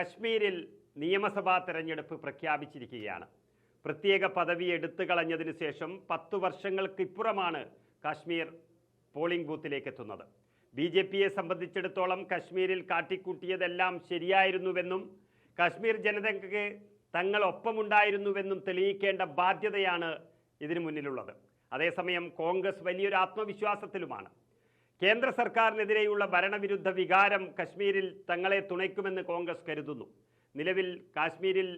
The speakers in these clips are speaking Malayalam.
കശ്മീരിൽ നിയമസഭാ തെരഞ്ഞെടുപ്പ് പ്രഖ്യാപിച്ചിരിക്കുകയാണ്. പ്രത്യേക പദവി എടുത്തു കളഞ്ഞതിനു ശേഷം പത്തു വർഷങ്ങൾക്കിപ്പുറമാണ് കാശ്മീർ പോളിംഗ് ബൂത്തിലേക്ക് എത്തുന്നത് ബി ജെ പിയെ സംബന്ധിച്ചിടത്തോളം കശ്മീരിൽ കാട്ടിക്കൂട്ടിയതെല്ലാം ശരിയായിരുന്നുവെന്നും കാശ്മീർ ജനതയ്ക്ക് തങ്ങൾ ഒപ്പമുണ്ടായിരുന്നുവെന്നും തെളിയിക്കേണ്ട ബാധ്യതയാണ് ഇതിനു മുന്നിലുള്ളത്. അതേസമയം കോൺഗ്രസ് വലിയൊരു ആത്മവിശ്വാസത്തിലുമാണ്. കേന്ദ്ര സർക്കാരിനെതിരെയുള്ള ഭരണവിരുദ്ധ വികാരം കശ്മീരിൽ തങ്ങളെ തുണയ്ക്കുമെന്ന് കോൺഗ്രസ് കരുതുന്നു. നിലവിൽ കാശ്മീരിൽ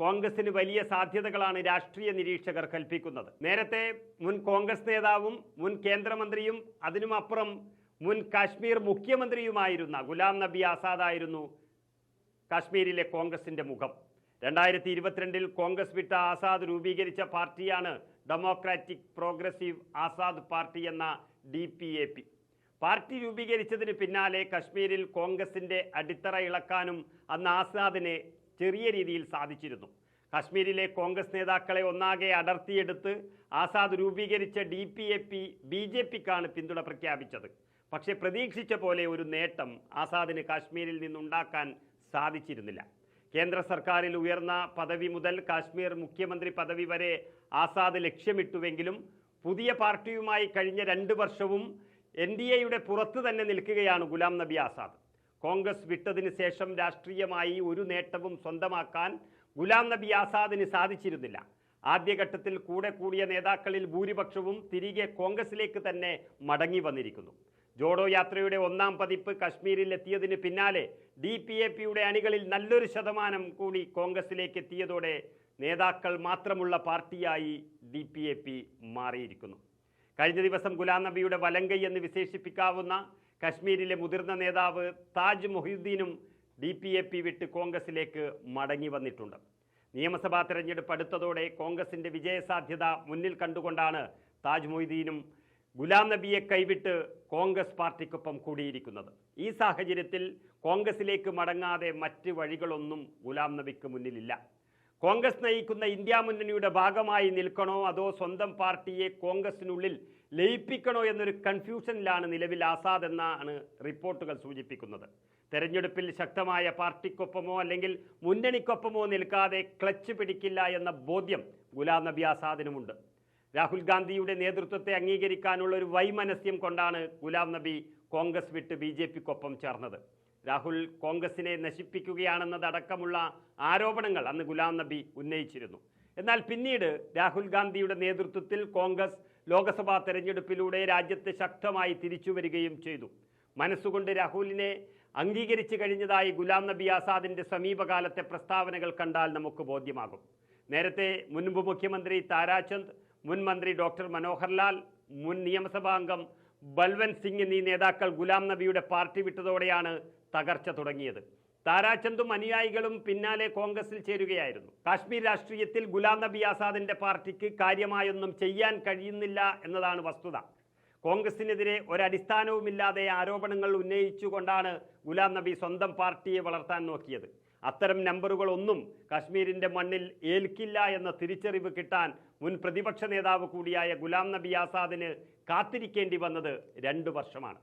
കോൺഗ്രസിന് വലിയ സാധ്യതകളാണ് രാഷ്ട്രീയ നിരീക്ഷകർ കൽപ്പിക്കുന്നത്. നേരത്തെ മുൻ കോൺഗ്രസ് നേതാവും മുൻ കേന്ദ്രമന്ത്രിയും അതിനുമപ്പുറം മുൻ കാശ്മീർ മുഖ്യമന്ത്രിയുമായിരുന്ന ഗുലാം നബി ആസാദായിരുന്നു കാശ്മീരിലെ കോൺഗ്രസിന്റെ മുഖം. രണ്ടായിരത്തി ഇരുപത്തിരണ്ടിൽ കോൺഗ്രസ് വിട്ട ആസാദ് രൂപീകരിച്ച പാർട്ടിയാണ് ഡെമോക്രാറ്റിക് പ്രോഗ്രസീവ് ആസാദ് പാർട്ടി എന്ന D P A P. Party രൂപീകരിച്ചതിന് പിന്നാലെ കശ്മീരിൽ കോൺഗ്രസിന്റെ അടിത്തറ ഇളക്കാനും അന്ന് ആസാദിനെ ചെറിയ രീതിയിൽ സാധിച്ചിരുന്നു. കശ്മീരിലെ കോൺഗ്രസ് നേതാക്കളെ ഒന്നാകെ അടർത്തിയെടുത്ത് ആസാദ് രൂപീകരിച്ച D P A P B J പിക്കാണ് പിന്തുണ പ്രഖ്യാപിച്ചത്. പക്ഷേ പ്രതീക്ഷിച്ച പോലെ ഒരു നേട്ടം ആസാദിന് കാശ്മീരിൽ നിന്നുണ്ടാക്കാൻ സാധിച്ചിരുന്നില്ല. കേന്ദ്ര സർക്കാരിൽ ഉയർന്ന പദവി മുതൽ കാശ്മീർ മുഖ്യമന്ത്രി പദവി വരെ ആസാദ് ലക്ഷ്യമിട്ടുവെങ്കിലും പുതിയ പാർട്ടിയുമായി കഴിഞ്ഞ രണ്ട് വർഷവും എൻ ഡി എയുടെ പുറത്ത് തന്നെ നിൽക്കുകയാണ് ഗുലാം നബി ആസാദ്. കോൺഗ്രസ് വിട്ടതിന് ശേഷം രാഷ്ട്രീയമായി ഒരു നേട്ടവും സ്വന്തമാക്കാൻ ഗുലാം നബി ആസാദിന് സാധിച്ചിരുന്നില്ല. ആദ്യഘട്ടത്തിൽ കൂടെ കൂടിയ നേതാക്കളിൽ ഭൂരിപക്ഷവും തിരികെ കോൺഗ്രസിലേക്ക് തന്നെ മടങ്ങി വന്നിരിക്കുന്നു. ജോഡോ യാത്രയുടെ ഒന്നാം പതിപ്പ് കശ്മീരിൽ എത്തിയതിന് പിന്നാലെ ഡി പി എ പിയുടെ അണികളിൽ നല്ലൊരു ശതമാനം കൂടി കോൺഗ്രസിലേക്ക് എത്തിയതോടെ നേതാക്കൾ മാത്രമുള്ള പാർട്ടിയായി ഡി പി എ പി മാറിയിരിക്കുന്നു. കഴിഞ്ഞ ദിവസം ഗുലാം നബിയുടെ വലങ്കൈ എന്ന് വിശേഷിപ്പിക്കാവുന്ന കശ്മീരിലെ മുതിർന്ന നേതാവ് താജ് മൊഹീദ്ദീനും ഡി പി എ പി വിട്ട് കോൺഗ്രസിലേക്ക് മടങ്ങി വന്നിട്ടുണ്ട്. നിയമസഭാ തെരഞ്ഞെടുപ്പ് അടുത്തതോടെ കോൺഗ്രസിന്റെ വിജയസാധ്യത മുന്നിൽ കണ്ടുകൊണ്ടാണ് താജ് മൊയ്തീനും ഗുലാം നബിയെ കൈവിട്ട് കോൺഗ്രസ് പാർട്ടിക്കൊപ്പം കൂടിയിരിക്കുന്നത്. ഈ സാഹചര്യത്തിൽ കോൺഗ്രസിലേക്ക് മടങ്ങാതെ മറ്റ് വഴികളൊന്നും ഗുലാം നബിക്ക് മുന്നിലില്ല. കോൺഗ്രസ് നയിക്കുന്ന ഇന്ത്യ മുന്നണിയുടെ ഭാഗമായി നിൽക്കണോ? അതോ സ്വന്തം പാർട്ടിയെ കോൺഗ്രസിനുള്ളിൽ ലയിപ്പിക്കണോ എന്നൊരു കൺഫ്യൂഷനിലാണ് നിലവിൽ ആസാദ് എന്നാണ് റിപ്പോർട്ടുകൾ സൂചിപ്പിക്കുന്നത്. തെരഞ്ഞെടുപ്പിൽ ശക്തമായ പാർട്ടിക്കൊപ്പമോ അല്ലെങ്കിൽ മുന്നണിക്കൊപ്പമോ നിൽക്കാതെ ക്ലച്ച് പിടിക്കില്ല എന്ന ബോധ്യം ഗുലാം നബി ആസാദിനുമുണ്ട്. രാഹുൽ ഗാന്ധിയുടെ നേതൃത്വത്തെ അംഗീകരിക്കാനുള്ള ഒരു വൈമനസ്യം കൊണ്ടാണ് ഗുലാം നബി കോൺഗ്രസ് വിട്ട് ബി ജെ പിക്കൊപ്പം ചേർന്നത്. രാഹുൽ കോൺഗ്രസിനെ നശിപ്പിക്കുകയാണെന്നതടക്കമുള്ള ആരോപണങ്ങൾ അന്ന് ഗുലാം നബി ഉന്നയിച്ചിരുന്നു. എന്നാൽ പിന്നീട് രാഹുൽ ഗാന്ധിയുടെ നേതൃത്വത്തിൽ കോൺഗ്രസ് ലോക്സഭാ തെരഞ്ഞെടുപ്പിലൂടെ രാജ്യത്ത് ശക്തമായി തിരിച്ചു വരികയും ചെയ്തു. മനസ്സുകൊണ്ട് രാഹുലിനെ അംഗീകരിച്ചു കഴിഞ്ഞതായി ഗുലാം നബി ആസാദിന്റെ സമീപകാലത്തെ പ്രസ്താവനകൾ കണ്ടാൽ നമുക്ക് ബോധ്യമാകും. നേരത്തെ മുൻപ് മുഖ്യമന്ത്രി താരാചന്ദ് മുൻ മന്ത്രി ഡോക്ടർ മനോഹർലാൽ മുൻ നിയമസഭാംഗം ബൽവന്ത് സിംഗ് എന്നീ നേതാക്കൾ ഗുലാം നബിയുടെ പാർട്ടി വിട്ടതോടെയാണ് തകർച്ച തുടങ്ങിയത്. താരാചന്ദും അനുയായികളും പിന്നാലെ കോൺഗ്രസിൽ ചേരുകയായിരുന്നു. കാശ്മീർ രാഷ്ട്രീയത്തിൽ ഗുലാം നബി ആസാദിന്റെ പാർട്ടിക്ക് കാര്യമായൊന്നും ചെയ്യാൻ കഴിയുന്നില്ല എന്നതാണ് വസ്തുത. കോൺഗ്രസിനെതിരെ ഒരടിസ്ഥാനവുമില്ലാതെ ആരോപണങ്ങൾ ഉന്നയിച്ചുകൊണ്ടാണ് ഗുലാം നബി സ്വന്തം പാർട്ടിയെ വളർത്താൻ നോക്കിയത്. അത്തരം നമ്പറുകളൊന്നും കാശ്മീരിന്റെ മണ്ണിൽ ഏൽക്കില്ല എന്ന തിരിച്ചറിവ് കിട്ടാൻ മുൻ പ്രതിപക്ഷ നേതാവ് കൂടിയായ ഗുലാം നബി ആസാദിന് കാത്തിരിക്കേണ്ടി വന്നത് രണ്ടു വർഷമാണ്.